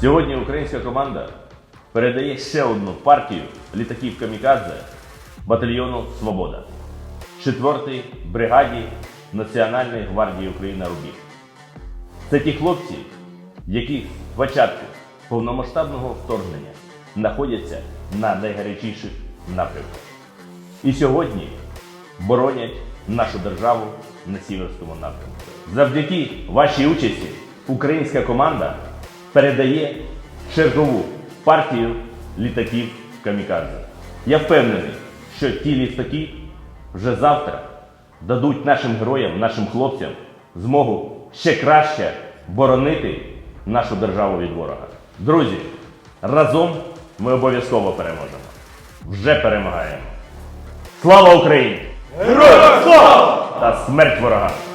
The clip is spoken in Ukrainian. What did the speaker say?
Сьогодні українська команда передає ще одну партію літаків Камікадзе батальйону Свобода 4-й бригаді Національної гвардії України Рубіж. Це ті хлопці, які з початку повномасштабного вторгнення знаходяться на найгарячіших напрямках. І сьогодні боронять нашу державу на сіверському напрямку. Завдяки вашій участі українська команда передає чергову партію літаків Камікадзе. Я впевнений, що ті літаки вже завтра дадуть нашим героям, нашим хлопцям змогу ще краще боронити нашу державу від ворога. Друзі, разом ми обов'язково переможемо. Вже перемагаємо. Слава Україні! Героям слава! Та смерть ворогам!